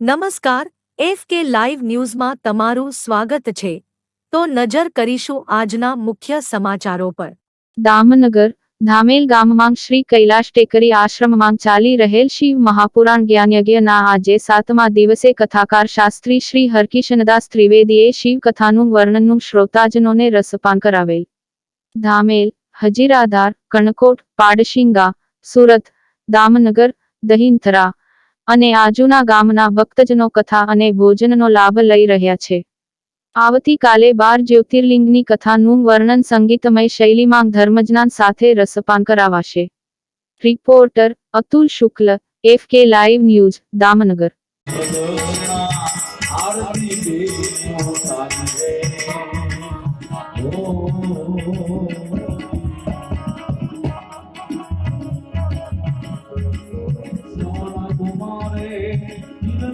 નમસ્કાર, F K live ન્યૂઝમાં તમારું સ્વાગત છે. તો નજર કરીશું આજના મુખ્ય સમાચારો પર. દામનગર, ધામેલ ગામમાં શ્રી કૈલાશ ટેકરી આશ્રમમાં ચાલી રહેલ શિવ મહાપુરાણ જ્ઞાનયજ્ઞના આજે સાતમા દિવસે કથાકાર શાસ્ત્રી શ્રી હરકિશનદાસ ત્રિવેદીએ શિવ કથાનું વર્ણનનું શ્રોતાજનોને રસપાન કરાવેલ. ધામેલ, હજીરાધાર, કણકોટ, પાડશિંગા, સુરત, દામનગર દહીનથરા અને આજુના ગામના ભક્તજનો કથા અને ભોજનનો લાભ લઈ રહ્યા છે. આવતીકાલે બાર જ્યોતિર્લિંગની કથાનું વર્ણન સંગીતમય શૈલીમાં ધર્મજ્ઞાન સાથે રસપાન કરાવાશે. Reporter Atul Shukla, F K live news, Damnagar. આરતી